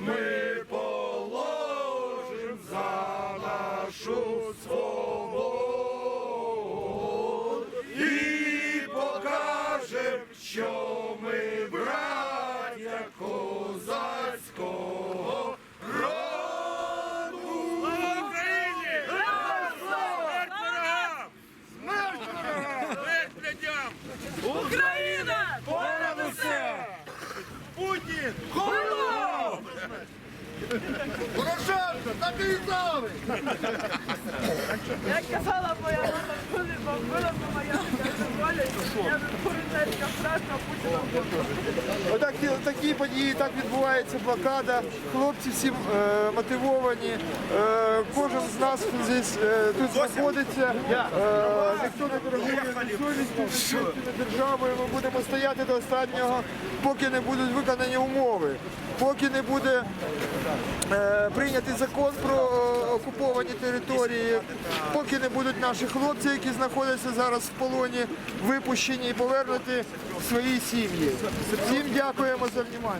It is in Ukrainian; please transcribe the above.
Ми положим за нашу свободу і покажем, що ми браття козацького! Україна! Понад усе! Путін! Порошенко, та ти слави! Як казала моя мама, коли бомбила б моя дозволять, я поліцейська страшна Путіна Отак, такі події, так відбувається блокада. Хлопці всі е, мотивовані. Е, кожен з нас здесь, е, тут знаходиться. Е, ніхто не честю державою. Ми будемо стояти до останнього, поки не будуть виконані умови, поки не буде е, прийнятий закон про е, окуповані території, поки не будуть наші хлопці, які знаходяться зараз в полоні, випущені і повернуті в свої сім'ї. Всім дякуємо за увагу.